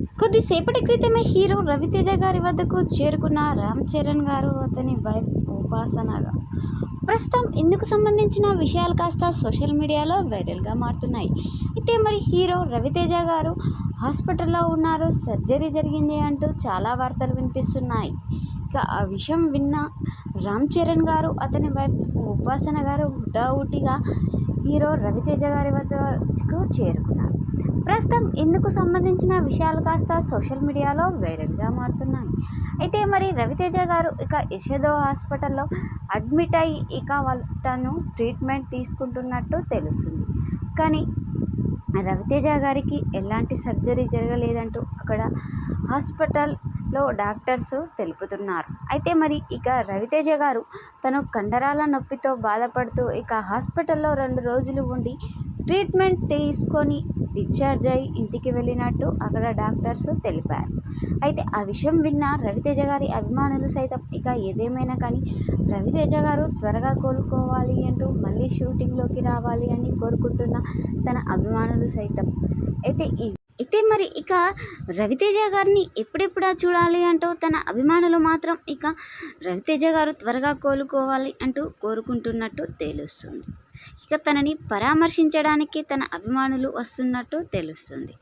కొద్దిసేపటి క్రితమే హీరో రవితేజ గారి వద్దకు చేరుకున్న రామ్ చరణ్ గారు అతని వైఫ్ ఉపాసనగా. ప్రస్తుతం ఇందుకు సంబంధించిన విషయాలు కాస్త సోషల్ మీడియాలో వైరల్గా మారుతున్నాయి. అయితే మరి హీరో రవితేజ గారు హాస్పిటల్లో ఉన్నారు సర్జరీ జరిగింది అంటూ చాలా వార్తలు వినిపిస్తున్నాయి. ఇక ఆ విషయం విన్న రామ్ చరణ్ గారు అతని వైఫ్ ఉపాసన గారు హుటాహుటిగా హీరో రవితేజ గారి వద్దకు చేరుకున్నారు. ప్రస్తుతం ఇందుకు సంబంధించిన విషయాలు కాస్త సోషల్ మీడియాలో వైరల్గా మారుతున్నాయి. అయితే మరి రవితేజ గారు ఇక యశోదో హాస్పిటల్లో అడ్మిట్ అయ్యి ఇక వాళ్ళు తను ట్రీట్మెంట్ తీసుకుంటున్నట్టు తెలుస్తుంది. కానీ రవితేజ గారికి ఎలాంటి సర్జరీ జరగలేదంటూ అక్కడ హాస్పిటల్ లో డాక్టర్స్ తెలుపుతున్నారు. అయితే మరి ఇక రవితేజ గారు తను కండరాల నొప్పితో బాధపడుతూ ఇక హాస్పిటల్లో రెండు రోజులు ఉండి ట్రీట్మెంట్ తీసుకొని డిశ్చార్జ్ అయి ఇంటికి వెళ్ళినట్టు అక్కడ డాక్టర్స్ తెలిపారు. అయితే ఆ విషయం విన్న రవితేజ గారి అభిమానులు సైతం ఇక ఏదేమైనా కానీ రవితేజ గారు త్వరగా కోలుకోవాలి అంటూ మళ్ళీ షూటింగ్లోకి రావాలి అని కోరుకుంటున్న తన అభిమానులు సైతం. అయితే ఈ అయితే మరి ఇక రవితేజ గారిని ఎప్పుడెప్పుడా చూడాలి అంటూ తన అభిమానులు మాత్రం ఇక రవితేజ గారు త్వరగా కోలుకోవాలి అంటూ కోరుకుంటున్నట్టు తెలుస్తుంది. ఇక తనని పరామర్శించడానికి తన అభిమానులు వస్తున్నట్టు తెలుస్తుంది.